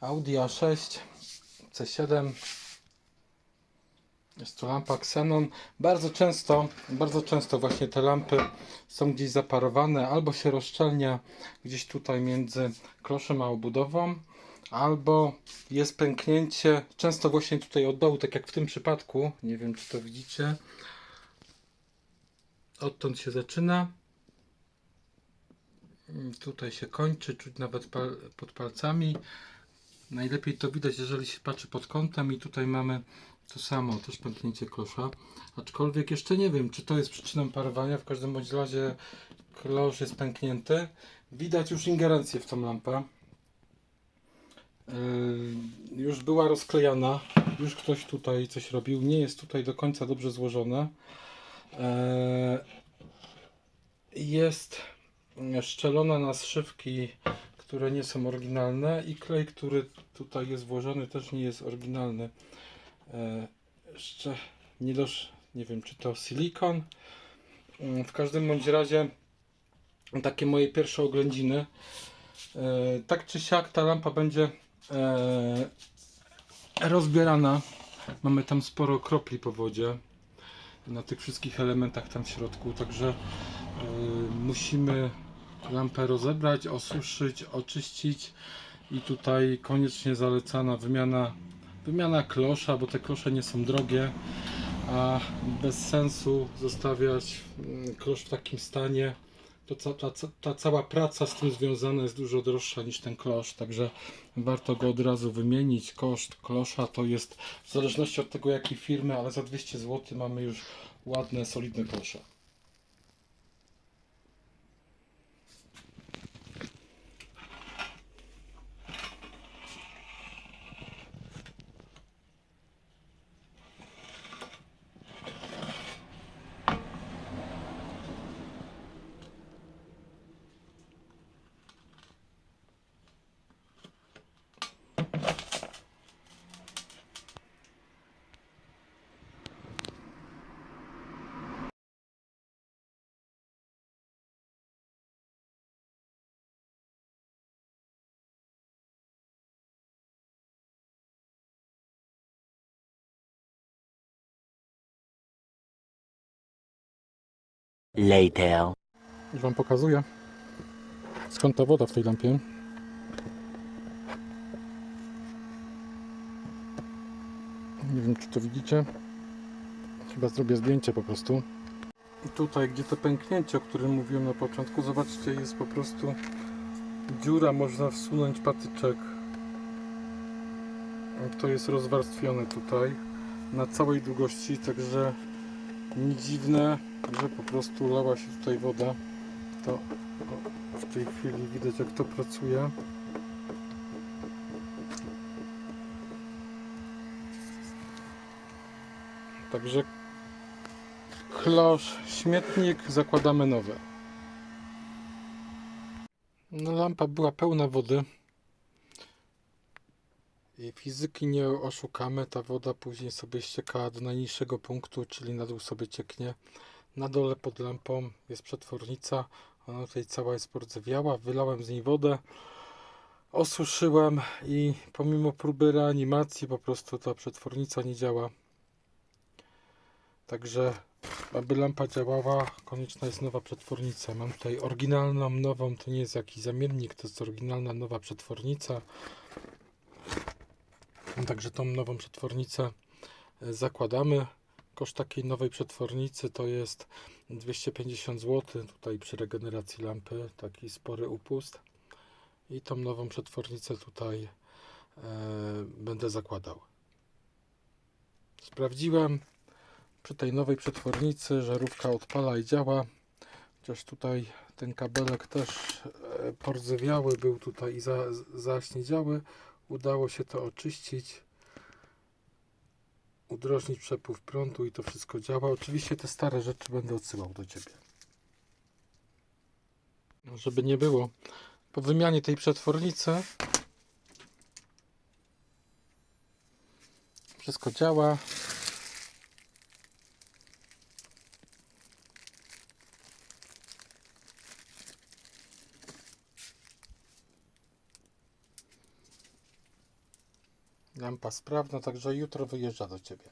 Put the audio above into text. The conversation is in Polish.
Audi A6 C7 jest to lampa Xenon. Bardzo często, bardzo często właśnie te lampy są gdzieś zaparowane, albo się rozszczelnia gdzieś tutaj między kloszem a obudową, albo jest pęknięcie, często właśnie tutaj od dołu, tak jak w tym przypadku, nie wiem czy to widzicie, odtąd się zaczyna, tutaj się kończy, czuć nawet pod palcami. Najlepiej to widać, jeżeli się patrzy pod kątem i tutaj mamy to samo, też pęknięcie klosza. Aczkolwiek jeszcze nie wiem, czy to jest przyczyną parowania. W każdym bądź razie klosz jest pęknięty. Widać już ingerencję w tą lampę. Yy, już była rozklejana. Już ktoś tutaj coś robił. Nie jest tutaj do końca dobrze złożone. Yy, jest szczelona na zszywki, które nie są oryginalne i klej, który tutaj jest włożony też nie jest oryginalny. E, jeszcze nie dosz, nie wiem czy to silikon. Mm, W każdym bądź razie takie moje pierwsze oględziny. E, tak czy siak ta lampa będzie e, rozbierana. Mamy tam sporo kropli po wodzie na tych wszystkich elementach tam w środku, także musimy lampę rozebrać, osuszyć, oczyścić i tutaj koniecznie zalecana wymiana, wymiana klosza, bo te klosze nie są drogie, a bez sensu zostawiać mm, klosz w takim stanie. To ta, ca- ta cała praca z tym związana jest dużo droższa niż ten klosz, także warto go od razu wymienić. Koszt klosza to jest w zależności od tego jakiej firmy, ale za 200 zł mamy już ładne, solidne klosze. Later. Już Wam pokazuję skąd ta woda w tej lampie. Nie wiem czy to widzicie. Chyba zrobię zdjęcie po prostu. I tutaj gdzie to pęknięcie, o którym mówiłem na początku, zobaczcie jest po prostu dziura, można wsunąć patyczek. To jest rozwarstwione tutaj na całej długości, także nie dziwne, że po prostu lała się tutaj woda. To w tej chwili widać jak to pracuje. Także klosz, śmietnik, zakładamy nowe. No lampa była pełna wody. I fizyki nie oszukamy, ta woda później sobie ściekała do najniższego punktu, czyli na dół sobie cieknie. Na dole pod lampą jest przetwornica, ona tutaj cała jest pordzewiała, wylałem z niej wodę, osuszyłem i pomimo próby reanimacji po prostu ta przetwornica nie działa. Także aby lampa działała, konieczna jest nowa przetwornica. Mam tutaj oryginalną, nową, to nie jest jakiś zamiennik, to jest oryginalna nowa przetwornica. Także tą nową przetwornicę zakładamy. Koszt takiej nowej przetwornicy to jest 250 zł. Tutaj przy regeneracji lampy taki spory upust. I tą nową przetwornicę tutaj e, będę zakładał. Sprawdziłem przy tej nowej przetwornicy żarówka odpala i działa. Chociaż tutaj ten kabelek też e, pordzewiały był tutaj i za, zaś nie działy. Udało się to oczyścić, udrożnić przepływ prądu i to wszystko działa. Oczywiście te stare rzeczy będę odsyłał do Ciebie. No, Żeby nie było. Po wymianie tej przetwornicy wszystko działa. Lampa sprawna, także jutro wyjeżdża do Ciebie.